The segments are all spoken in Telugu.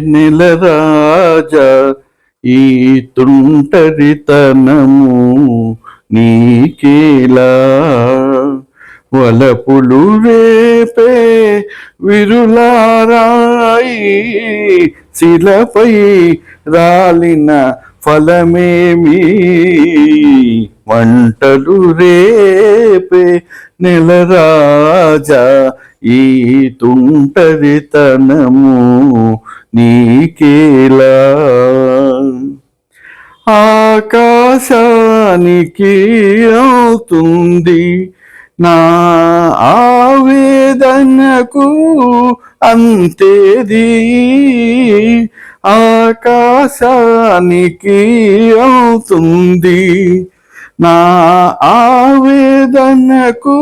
నెలరాజా ఈ తుంటరితనము నీకేలా? వలపులు రేపే విరులారాయి శిలపై రాలిన ఫలమేమి? వంటలు రేపే నెలరాజా ఈ తుంటరితనము నీకేలా? ఆకాశానికి అవుతుంది నా ఆవేదనకు అంతేది. ఆకాశానికి అవుతుంది నా ఆవేదనకు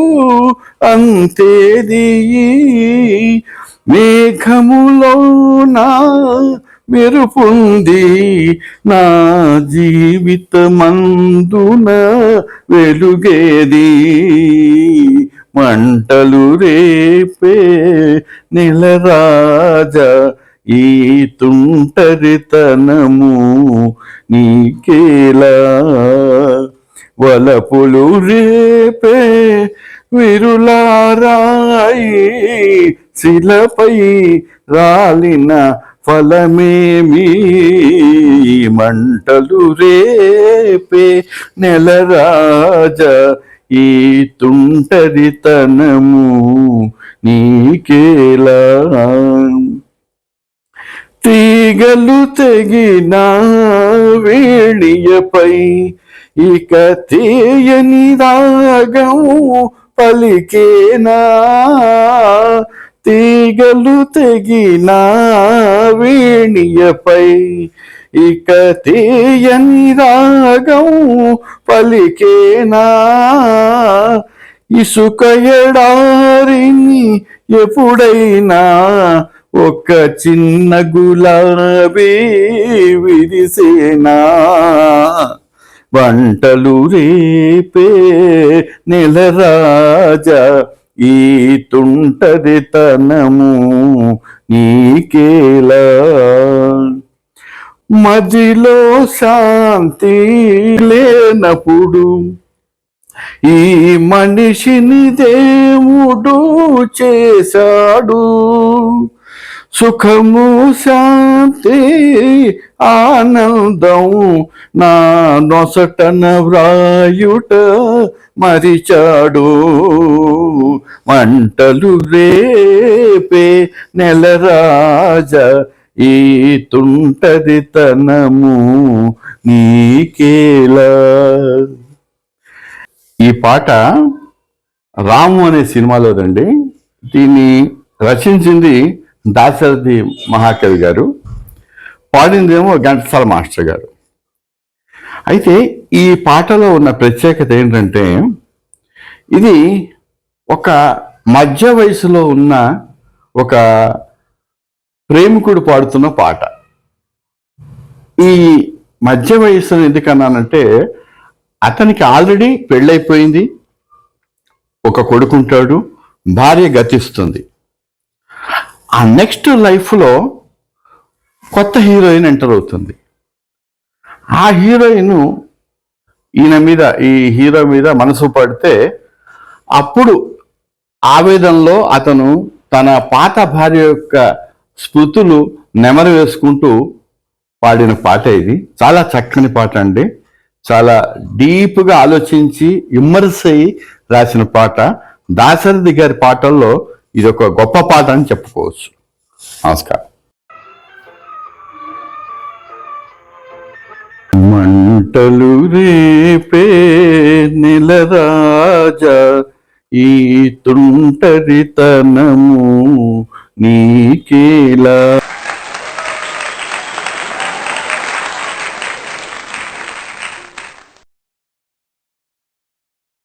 అంతేది మేఘములో నా మెరుపుంది. నా జీవితమందున వెలుగేది. మంటలు రేపే నెలరాజా ఈ తుంటరితనము నీకేలా? వలపులు రేపే విరులారాయి శిలపై రాలిన ఫలమేమి? మంటలు రేపే నెలరాజ ఈ తుంటరితనము నీకేలా? తీగలు తెగిన వేణియపై ఇక తీయని రాగం పలికేనా? తీగలు తెగిన వేణియపై ఇక తీయని రాగం పలికేనా? ఇసుక ఎడారిని ఎప్పుడైనా ఒక చిన్న గులాబీ విరిసేనా? వంటలు రేపే నెలరాజా ఈ తుంటరితనము నీకేలా? మదిలో శాంతి లేనప్పుడు ఈ మనిషిని దేవుడు చేశాడు. సుఖము శాంతి ఆనందం. నా నొసటన వ్రాయుట మరిచాడు. మంటలు రేపే నెలరాజ ఈ తుంటది తనము నీకేలా. ఈ పాట రాము అనే సినిమాలోదండి. దీన్ని రచించింది దాశరథి మహాకవి గారు పాడిందేమో ఘంటసాల మాస్టర్ గారు. అయితే ఈ పాటలో ఉన్న ప్రత్యేకత ఏంటంటే ఇది ఒక మధ్య వయసులో ఉన్న ఒక ప్రేమికుడు పాడుతున్న పాట. ఈ మధ్య వయసును ఎందుకన్నానంటే అతనికి ఆల్రెడీ పెళ్ళైపోయింది ఒక కొడుకుంటాడు భార్య గతిస్తుంది. ఆ నెక్స్ట్ లైఫ్లో కొత్త హీరోయిన్ ఎంటర్ అవుతుంది. ఆ హీరోయిన్ ఈయన మీద ఈ హీరో మీద మనసు పడితే అప్పుడు ఆవేదనలో అతను తన పాత భార్య యొక్క స్మృతులు నెమరు వేసుకుంటూ పాడిన పాట ఇది. చాలా చక్కని పాట అండి. చాలా డీప్గా ఆలోచించి ఇమ్మర్స్ అయ్యి రాసిన పాట. దాశరథి గారి పాటల్లో ఇది ఒక గొప్ప పాట అని చెప్పుకోవచ్చు. నమస్కారం. మంటలు రేపే నెలరాజా ఈ తుంటరితనము నీకేలా